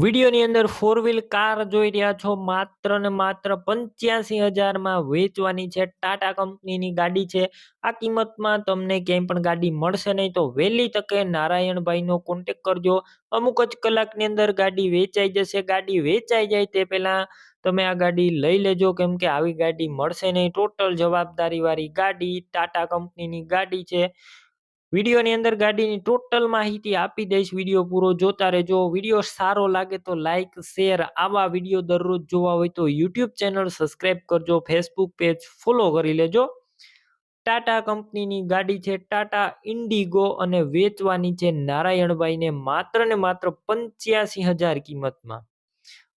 વિડીયોની અંદર four wheel car જોઈ રહ્યા છો. માત્ર ને માત્ર પંચ્યાસી હજારમાં વેચવાની છે. ટાટા કંપનીની ગાડી છે. આ કિંમતમાં તમને ક્યાંય પણ ગાડી મળશે નહીં તો વહેલી તકે નારાયણભાઈનો કોન્ટેક કરજો. અમુક જ કલાકની અંદર ગાડી વેચાઈ જશે. ગાડી વેચાઈ જાય તે પહેલાં તમે આ ગાડી લઈ લેજો. કેમ કે આવી ગાડી મળશે નહીં. ટોટલ જવાબદારીવાળી ગાડી ટાટા કંપનીની ગાડી છે. વિડીયોની અંદર ગાડીની ટોટલ માહિતી આપી દઈશ. વીડિયો પૂરો જોતા રહેજો. વીડિયો સારો લાગે તો લાઇક શેર આવા વીડિયો દરરોજ જોવા હોય તો યુટ્યુબ ચેનલ સબસ્ક્રાઈબ કરજો. ફેસબુક પેજ ફોલો કરી લેજો. ટાટા કંપનીની ગાડી છે ટાટા ઇન્ડિગો અને વેચવાની છે નારાયણભાઈને માત્ર ને માત્ર પંચ્યાસી હજાર કિંમતમાં.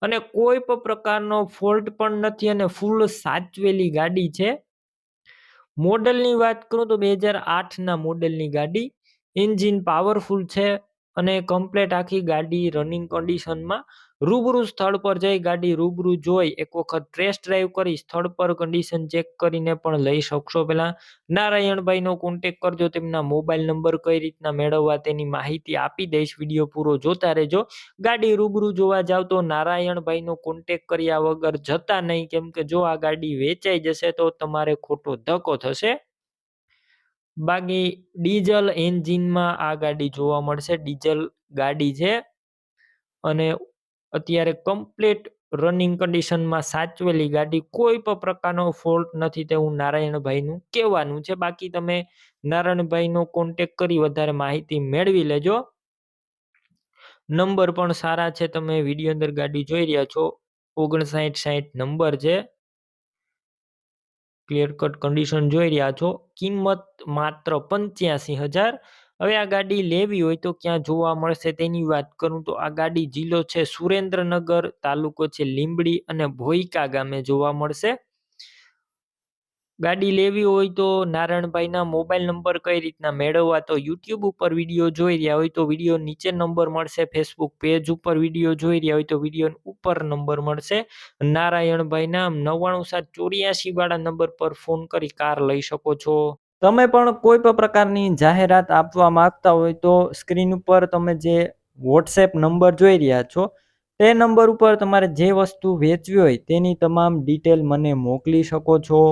અને કોઈ પણ પ્રકારનો ફોલ્ટ પણ નથી અને ફૂલ સાચવેલી ગાડી છે. મોડલની વાત કરું તો બે હજાર આઠના મોડલની ગાડી. એન્જિન પાવરફુલ છે. અને કમ્પ્લેટ આખી ગાડી રનિંગ કન્ડિશનમાં રૂબરૂ સ્થળ પર જઈ ગાડી રૂબરૂ જોઈ એક વખત ટ્રેસ ડ્રાઈવ કરી સ્થળ પર કન્ડિશન ચેક કરીને પણ લઈ શકશો પહેલાં નારાયણભાઈનો કોન્ટેક કરજો, તેમના મોબાઈલ નંબર કઈ રીતના મેળવવા તેની માહિતી આપી દઈશ. વીડિયો પૂરો જોતા રહેજો. ગાડી રૂબરૂ જોવા જાવ તો નારાયણભાઈનો કોન્ટેક કર્યા વગર જતા નહીં, કેમ કે જો આ ગાડી વેચાઈ જશે તો તમારે ખોટો ધક્કો થશે. બાકી ડીઝલ એન્જિનમાં આ ગાડી જોવા મળશે. ડીઝલ ગાડી છે અને અત્યારે કમ્પ્લીટ રનિંગ કન્ડિશનમાં સાચવેલી ગાડી. કોઈ પણ પ્રકારનો ફોલ્ટ નથી તેવું નારાયણભાઈનું કહેવાનું છે. બાકી તમે નારાયણભાઈનો કોન્ટેક કરી વધારે માહિતી મેળવી લેજો. નંબર પણ સારા છે. તમે વીડિયો અંદર ગાડી જોઈ રહ્યા છો. ઓગણસાઠ સાઠ નંબર છે. ક્લિયર કટ કન્ડિશન જોઈ રહ્યા છો. કિંમત માત્ર પંચ્યાસી હજાર. હવે આ ગાડી લેવી હોય તો ક્યાં જોવા મળશે તેની વાત કરું તો આ ગાડી જિલ્લો છે સુરેન્દ્રનગર, તાલુકો છે લીંબડી અને ભોઈકા ગામે જોવા મળશે. ગાડી લેવી હોય તો નારાયણભાઈના મોબાઈલ નંબર કઈ રીતના મેળવવા? તો યુટ્યુબ ઉપર વીડિયો જોઈ રહ્યા હોય તો વીડિયો નીચે નંબર મળશે ફેસબુક પેજ ઉપર વીડિયો જોઈ રહ્યા હોય તો વીડિયો ઉપર નંબર મળશે. નારાયણભાઈના નવ્વાણું સાત ચોર્યાસી વાળા નંબર પર ફોન કરી કાર લઈ શકો છો. તમે પણ કોઈ પણ પ્રકારની જાહેરાત આપવા માંગતા હોય તો સ્ક્રીન ઉપર તમે જે વોટ્સએપ નંબર જોઈ રહ્યા છો, તે નંબર ઉપર તમારે જે વસ્તુ વેચવી હોય તેની તમામ ડિટેલ મને મોકલી શકો છો.